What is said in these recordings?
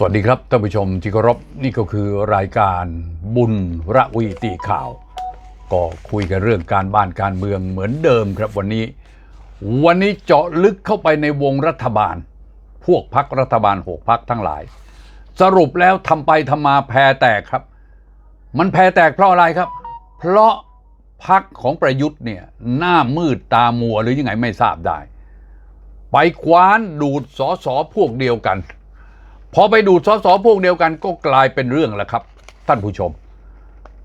สวัสดีครับท่านผู้ชมที่เคารพนี่ก็คือรายการบุญระวีตีข่าว ก็คุยกันเรื่องการบ้านการเมืองเหมือนเดิมครับวันนี้ วันนี้เจาะลึกเข้าไปในวงรัฐบาล พวกพักรัฐบาลหกพักทั้งหลาย สรุปแล้วทำไปทำมาแพรแตกครับ มันแพรแตกเพราะอะไรครับ เพราะพักของประยุทธ์เนี่ยหน้ามืดตามัวหรือยังไงไม่ทราบได้ ไปคว้านดูดสอสอพวกเดียวกัน พอไปดูดสอสอพวกเดียวกันก็กลายเป็นเรื่องแล้วครับ ท่านผู้ชม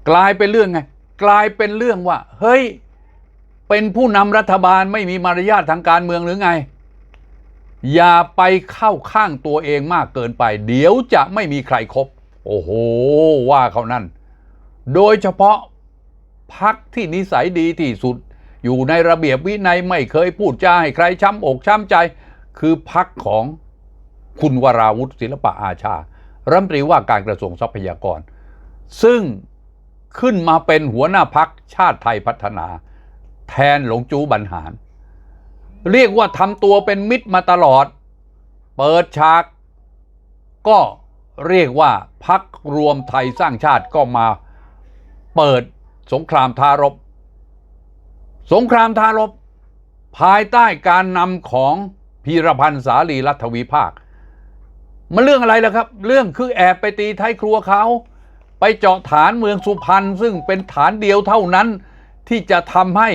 กลายเป็นเรื่องไง กลายเป็นเรื่องว่า เฮ้ย เป็นผู้นำรัฐบาลไม่มีมารยาททางการเมืองหรือไง อย่าไปเข้าข้างตัวเองมากเกินไป เดี๋ยวจะไม่มีใครครบโอ้โห ว่าเขานั่น โดยเฉพาะพักที่นิสัยดีที่สุด อยู่ในระเบียบวินัยไม่เคยพูดจาให้ใครช้ำอกช้ำใจ คือพักของ คุณวราวุฒิศิลปะอาชา รัฐมนตรีว่าการกระทรวงทรัพยากร ซึ่งขึ้นมาเป็นหัวหน้าพักชาติไทยพัฒนา แทนหลงจูบรรหาร เรียกว่าทำตัวเป็นมิตรมาตลอด เปิดฉาก ก็เรียกว่าพักรวมไทยสร้างชาติก็มาเปิดสงครามทารบ สงครามทารบ ภายใต้การนำของพีรพันธ์สาลีรัฐวิภาค มันเรื่องอะไรล่ะครับ เรื่องคือแอบไปตีไทยครัวเขา ไปเจาะฐานเมืองสุพรรณซึ่งเป็นฐานเดียวเท่านั้น ที่จะทำให้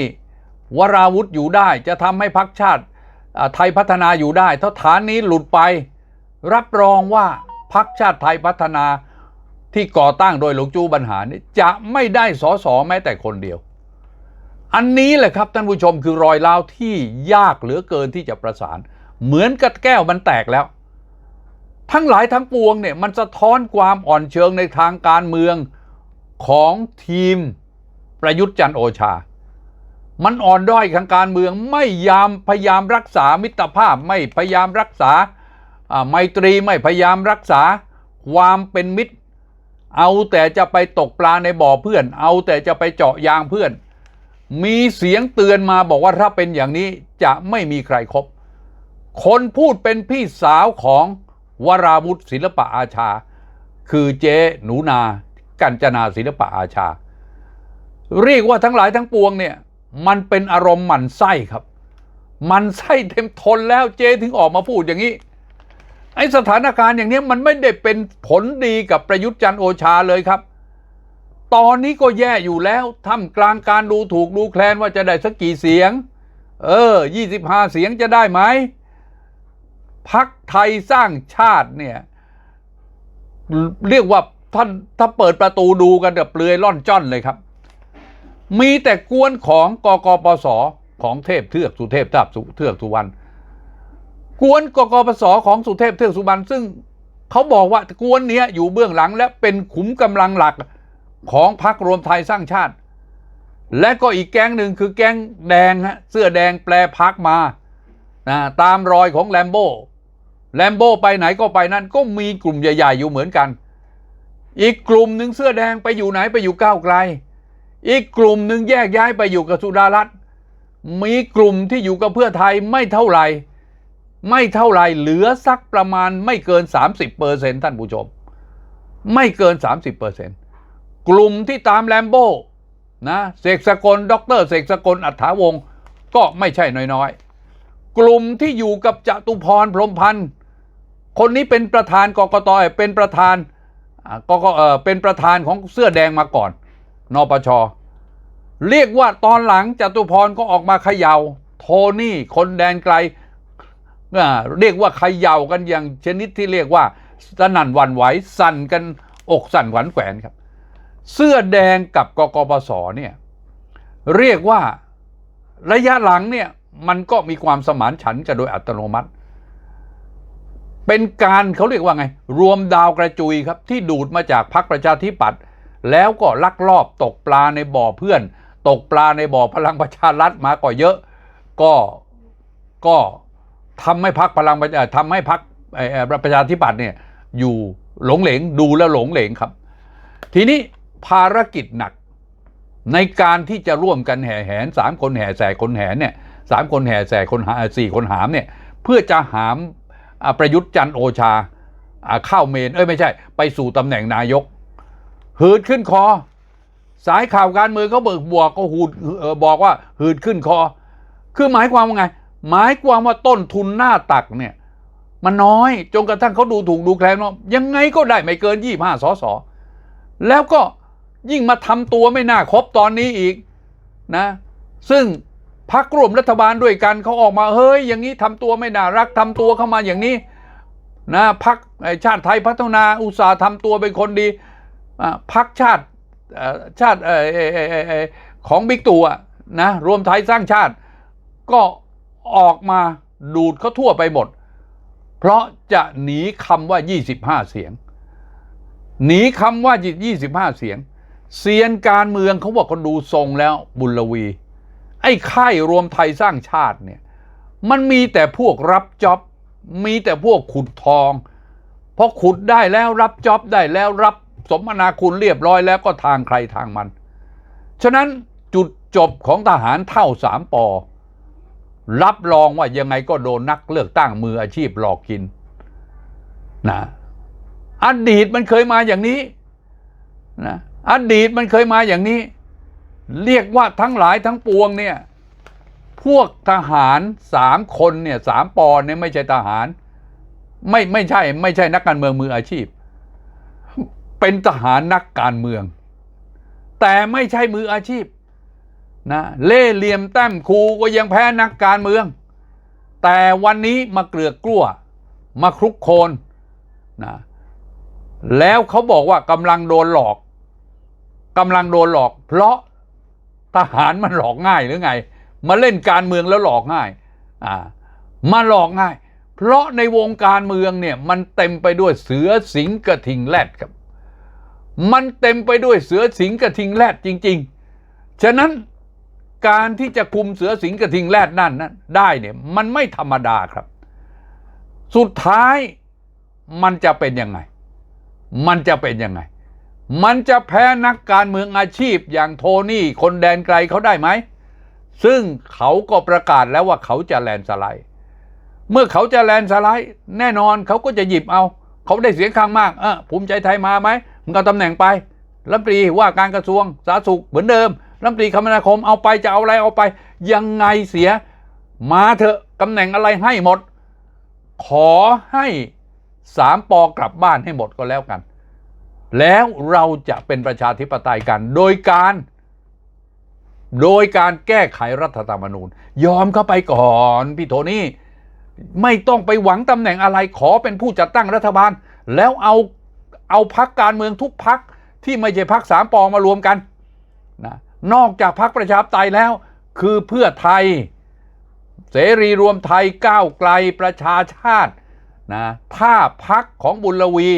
วราวุธอยู่ได้ จะทำให้พักชาติไทยพัฒนาอยู่ได้ ถ้าฐานนี้หลุดไป รับรองว่าพักชาติไทยพัฒนาที่ก่อตั้งโดยหลวงจูบรรหารนี่จะไม่ได้สอสอแม้แต่คนเดียว อันนี้แหละครับท่านผู้ชมคือรอยร้าวที่ยากเหลือเกินที่จะประสาน เหมือนกับแก้วมันแตกแล้ว ทั้งหลายทั้งปวงเนี่ยมันสะท้อนความอ่อนเชิงในทางการเมืองของทีมประยุทธ์จันโอชา มันอ่อนด้อยทางการเมืองไม่ยามพยายามรักษามิตรภาพไม่พยายามรักษาอ่าไมตรีไม่พยายามรักษาความเป็นมิตร เอาแต่จะไปตกปลาในบ่อเพื่อน เอาแต่จะไปเจาะยางเพื่อน มีเสียงเตือนมาบอกว่าถ้าเป็นอย่างนี้จะไม่มีใครครบคนพูดเป็นพี่สาวของ วราวุธศิลปะอาชา คือเจ๊หนูนากัญจนาศิลปะอาชา เรียกว่าทั้งหลายทั้งปวงเนี่ย มันเป็นอารมณ์หมั่นไส้ครับ มันไส้เต็มทนแล้วเจ๊ถึงออกมาพูดอย่างนี้ ไอสถานการณ์อย่างนี้มันไม่ได้เป็นผลดีกับประยุทธ์จันโอชาเลยครับ ตอนนี้ก็แย่อยู่แล้วท่ามกลางการดูถูกดูแคลนว่าจะได้สักกี่เสียง เออ 25 เสียงจะได้ไหม พักไทยสร้างชาติเนี่ย เรียกว่าท่านถ้าเปิดประตูดูกันแบบเปลือยล่อนจ้อนเลยครับ มีแต่กวนของกกปสของเทพเทือกสุเทพทาบสุเทือกสุวรรณกวนกกปสของสุเทพเทือกสุวรรณซึ่งเขาบอกว่ากวนเนี้ยอยู่เบื้องหลังและเป็นขุมกำลังหลักของพรรครวมไทยสร้างชาติ และก็อีกแก๊งหนึ่งคือแก๊งแดงฮะเสื้อแดงแปลพักมานะตามรอยของแลมโบ้ แลมโบ้ไปไหนก็ไปนั่นก็มีกลุ่มใหญ่ๆอยู่เหมือนกัน อีกกลุ่มหนึ่งเสื้อแดงไปอยู่ไหนไปอยู่ก้าวไกล อีกกลุ่มหนึ่งแยกย้ายไปอยู่กับสุดารัตน์มีกลุ่มที่อยู่กับเพื่อไทยไม่เท่าไหร่ไม่เท่าไหร่เหลือสักประมาณไม่เกิน 30เปอร์เซ็นท่านผู้ชม ไม่เกิน 30เปอร์เซ็นกลุ่มที่ตามแลมโบ้นะเสกสกลด็อกเตอร์เสกสกลอัฏฐาวงก็ไม่ใช่น้อยๆ กลุ่มที่อยู่กับจตุพรพรมพันธ์ คนนี้เป็นประธานกกตเป็นประธานกกเป็นประธานของเสื้อแดงมาก่อน นปช เรียกว่าตอนหลังจตุพรก็ออกมาเขยา่า โทนี่คนแดนไกล เรียกว่าเขย่ากันอย่างชนิดที่เรียกว่าสนั่นวันไหวสั่นกันอกสั่นขวัญแขวนครับ เสื้อแดงกับกกปสเนี่ยเรียกว่าระยะหลังเนี่ยมันก็มีความสมานฉันกันโดยอัตโนมัติ เป็นการเขาเรียกว่าไง รวมดาวกระจุยครับ ที่ดูดมาจากพรรคประชาธิปัตย์แล้วก็ลักลอบตกปลาในบ่อเพื่อน ตกปลาในบ่อพลังประชารัฐมาก็เยอะ ก็ก็ทำให้พรรคพลังประชาทำให้พรรคประชาธิปัตย์เนี่ยอยู่หลงเหลงดูแลหลงเหลงครับ ทีนี้ภารกิจหนักในการที่จะร่วมกันแห่แหนสามคนแห่แสคนแหนเนี่ยสามคนแห่แสคนหาสี่คนหามเนี่ยเพื่อจะหาม ประยุทธ์จันโอชาอ่าเข้าเมน เอ้ยไม่ใช่ ไปสู่ตำแหน่งนายก หืดขึ้นคอ สายข่าวการเมืองเขาเบิกบวกก็หูดบอกว่าหืดขึ้นคอ คือหมายความว่าไง หมายความว่าต้นทุนหน้าตักเนี่ย มันน้อยจนกระทั่งเขาดูถูกดูแคลนว่ายังไงก็ได้ไม่เกินยี่ห้าสอสอแล้วก็ยิ่งมาทำตัวไม่น่าครบตอนนี้อีกนะ ซึ่ง พักร่วมรัฐบาลด้วยกันเขาออกมาเฮ้ย อย่างนี้ทำตัวไม่น่ารักทำตัวเข้ามาอย่างนี้นะพักชาติไทยพัฒนาอุตสาห์ทำตัวเป็นคนดีพักชาติชาติของบิ๊กตู่นะรวมไทยสร้างชาติ ก็ออกมาดูดเขาทั่วไปหมด เพราะจะหนีคำว่า 25 เสียง หนีคำว่า 25 เสียง เสียนการเมืองเขาบอกเขาดูทรงแล้วบุญลวี ไอ้ค่ายรวมไทยสร้างชาติเนี่ยมันมีแต่พวกรับจ็อบมีแต่พวกขุดทองพอขุดได้แล้วรับจ็อบได้แล้วรับสมนาคุณเรียบร้อยแล้วก็ทางใครทางมัน ฉะนั้นจุดจบของทหารเท่าสามปอ รับรองว่ายังไงก็โดนนักเลือกตั้งมืออาชีพหลอกกินนะอดีตมันเคยมาอย่างนี้นะอดีตมันเคยมาอย่างนี้ เรียกว่าทั้งหลายทั้งปวงเนี่ย พวกทหารสามคนเนี่ยสามปอนเนี่ยไม่ใช่ทหาร ไม่ไม่ใช่ ไม่ใช่นักการเมืองมืออาชีพ เป็นทหารนักการเมือง แต่ไม่ใช่มืออาชีพนะเล่เหลี่ยมแต้มครูก็ยังแพ้นักการเมือง แต่วันนี้มาเกลือกกลั้ว มาคลุกโคลนนะแล้วเขาบอกว่ากำลังโดนหลอกกำลังโดนหลอก เพราะ ทหารมันหลอกง่ายหรือไง มาเล่นการเมืองแล้วหลอกง่ายอ่ามาหลอกง่าย เพราะในวงการเมืองเนี่ยมันเต็มไปด้วยเสือสิงกระทิงแรดครับ มันเต็มไปด้วยเสือสิงกระทิงแรดจริง ๆ ฉะนั้นการที่จะคุมเสือสิงกระทิงแรดนั่นนั้นได้เนี่ยมันไม่ธรรมดาครับ สุดท้ายมันจะเป็นยังไง มันจะเป็นยังไง มันจะแพ้นักการเมืองอาชีพอย่างโทนี่คนแดนไกลเขาได้ไหม ซึ่งเขาก็ประกาศแล้วว่าเขาจะแลนสไลด์ เมื่อเขาจะแลนสไลด์ แน่นอนเขาก็จะหยิบเอา เขาได้เสียงข้างมากเออภูมิใจไทยมาไหมมึงเอาตำแหน่งไปรัฐมนตรีว่าการกระทรวงสาธารณสุขเหมือนเดิมรัฐมนตรีคมนาคมเอาไปจะเอาอะไรเอาไป ยังไงเสีย มาเถอะตำแหน่งอะไรให้หมด ขอให้สามปอกลับบ้านให้หมดก็แล้วกัน แล้วเราจะเป็นประชาธิปไตยกัน โดยการ โดยการแก้ไขรัฐธรรมนูญ ยอมเข้าไปก่อนพี่โทนี่ไม่ต้องไปหวังตำแหน่งอะไรขอเป็นผู้จัดตั้งรัฐบาล แล้วเอาเอาพักการเมืองทุกพักที่ไม่ใช่พักสามปอมารวมกันนะนอกจากพักประชาธิปไตยแล้ว คือเพื่อไทย เสรีรวมไทยก้าวไกลประชาชาตินะถ้าพักของบุญลวี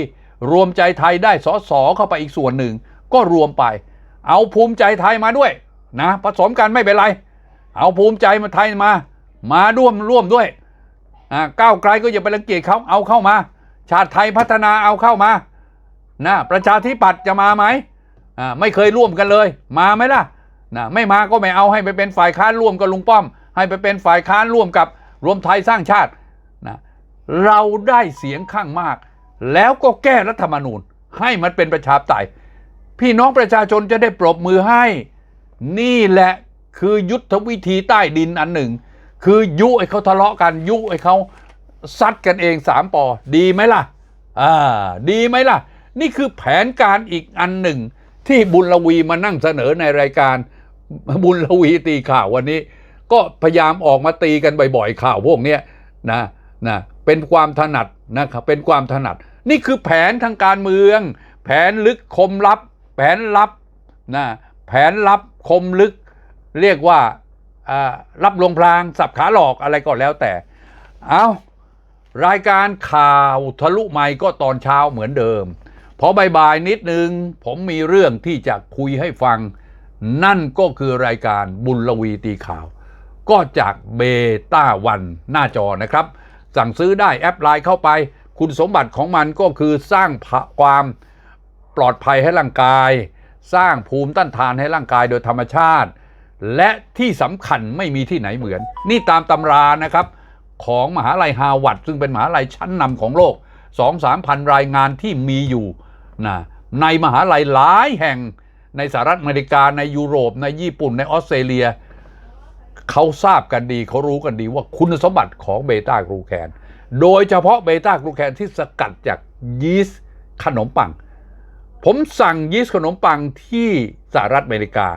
รวมใจไทยได้สอสอเข้าไปอีกส่วนหนึ่ง ก็รวมไป เอาภูมิใจไทยมาด้วยนะผสมกันไม่เป็นไร เอาภูมิใจมาไทยมา มาร่วมร่วมด้วยอ่าก้าวไกลก็อย่าไปรังเกียจเขาเอาเข้ามา ชาติไทยพัฒนาเอาเข้ามานะประชาธิปัตย์จะมาไหมอ่าไม่เคยร่วมกันเลย มาไหมล่ะนะไม่มาก็ไม่เอาให้ไปเป็นฝ่ายค้านร่วมกับลุงป้อม ให้ไปเป็นฝ่ายค้านร่วมกับรวมไทยสร้างชาตินะเราได้เสียงข้างมาก แล้วก็แก้รัฐธรรมนูญ ให้มันเป็นประชาธิปไตย พี่น้องประชาชนจะได้ปรบมือให้ นี่แหละคือยุทธวิธีใต้ดินอันหนึ่ง คือยุให้เขาทะเลาะกันยุให้เขาซัดกันเองสามปอ ดีไหมล่ะอ่าดีไหมล่ะ นี่คือแผนการอีกอันหนึ่ง ที่บุญลวีมานั่งเสนอในรายการบุญลวีตีข่าววันนี้ ก็พยายามออกมาตีกันบ่อยๆข่าวพวกนี้นะนะเป็นความถนัดนะครับเป็นความถนัด นี่คือแผนทางการเมือง แผนลึกคมลับ แผนลับนะแผนลับคมลึก เรียกว่ารับลวงพรางสับขาหลอกอะไรก็แล้วแต่ เอารายการข่าวทะลุไมค์ก็ตอนเช้าเหมือนเดิม พอบ่ายๆนิดนึง ผมมีเรื่องที่จะคุยให้ฟัง นั่นก็คือรายการบุญลวีตีข่าว ก็จากเบต้าวันหน้าจอนะครับ สั่งซื้อได้แอปไลน์เข้าไป คุณสมบัติของมันก็คือสร้างความปลอดภัยให้ร่างกาย สร้างภูมิต้านทานให้ร่างกายโดยธรรมชาติ และที่สำคัญไม่มีที่ไหนเหมือน นี่ตามตำรานะครับของมหาลัยฮาวาดซึ่งเป็นมหาลัยชั้นนำของโลกสองสามพันรายงานที่มีอยู่นะในมหาลัยหลายแห่งในสหรัฐอเมริกาในยุโรปในญี่ปุ่นในออสเตรเลีย เขาทราบกันดีเขารู้กันดีว่าคุณสมบัติของเบต้ากลูแคน โดยเฉพาะเบต้ากลูแคนที่สกัดจากยีสต์ขนมปัง ผมสั่งยีสต์ขนมปังที่สหรัฐอเมริกา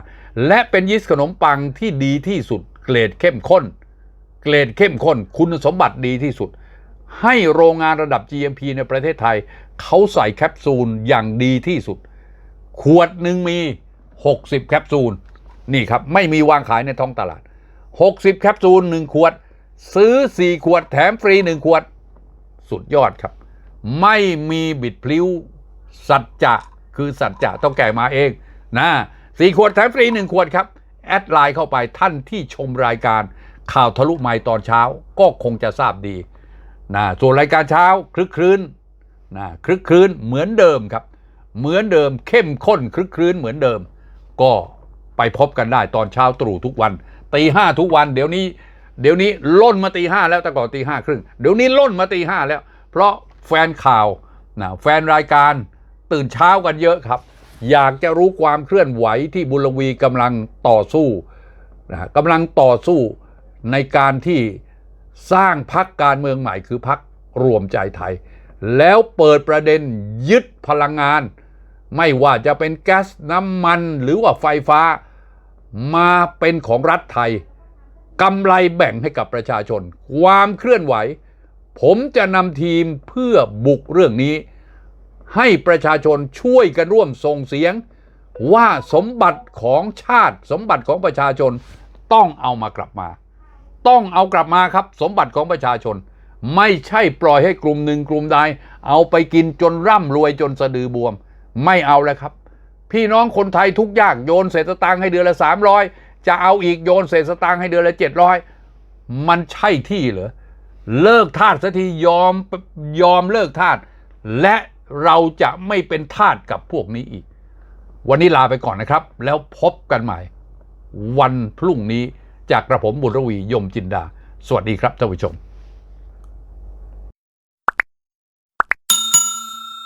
และเป็นยีสต์ขนมปังที่ดีที่สุด เกรดเข้มข้น เกรดเข้มข้น คุณสมบัติดีที่สุด ให้โรงงานระดับ GMP ในประเทศไทย เขาใส่แคปซูลอย่างดีที่สุด ขวดหนึ่งมี 60 แคปซูล นี่ครับ ไม่มีวางขายในท้องตลาด 60 แคปซูล1ขวด ซื้อ 4 ขวดแถมฟรี 1 ขวด สุดยอดครับ ไม่มีบิดพลิ้ว สัจจะ คือสัจจะต้องแก่มาเองนะสี่ขวดแถมฟรี 1 ขวดครับ แอดไลน์เข้าไปท่านที่ชมรายการข่าวทะลุไมค์ตอนเช้าก็คงจะทราบดีนะส่วนรายการเช้าคลึกครื้นนะคลึกครื้นเหมือนเดิมครับ เหมือนเดิมเข้มข้นคลึกครื้นเหมือนเดิม ก็ไปพบกันได้ตอนเช้าตรู่ทุกวันตีห้าทุกวันเดี๋ยวนี้ เดี๋ยวนี้ล่นมาตีห้าแล้วแต่ก่อนตีห้าครึ่งเดี๋ยวนี้ล่นมาตีห้าแล้ว เพราะแฟนข่าวนะแฟนรายการตื่นเช้ากันเยอะครับ อยากจะรู้ความเคลื่อนไหวที่บุรวีกำลังต่อสู้นะฮะกำลังต่อสู้ในการที่สร้างพักการเมืองใหม่คือพักรวมใจไทย แล้วเปิดประเด็นยึดพลังงาน ไม่ว่าจะเป็นแก๊สน้ำมันหรือว่าไฟฟ้ามาเป็นของรัฐไทย กำไรแบ่งให้กับประชาชน ความเคลื่อนไหว ผมจะนำทีมเพื่อบุกเรื่องนี้ ให้ประชาชนช่วยกันร่วมส่งเสียง ว่าสมบัติของชาติสมบัติของประชาชนต้องเอามากลับมา ต้องเอากลับมาครับสมบัติของประชาชน ไม่ใช่ปล่อยให้กลุ่มหนึ่งกลุ่มใดเอาไปกินจนร่ำรวยจนสะดือบวม ไม่เอาแล้วครับ พี่น้องคนไทยทุกยากโยนเศษสตางค์ให้เดือนละ300 จะเอาอีกโยนเศษสตางค์ให้เดือนละเจ็ดร้อยมันใช่ที่เหรอ เลิกทาสสักทียอมยอมเลิกทาสและเราจะไม่เป็นทาสกับพวกนี้อีก วันนี้ลาไปก่อนนะครับ แล้วพบกันใหม่ วันพรุ่งนี้จากกระผมบุญรวียมจินดา สวัสดีครับท่านผู้ชม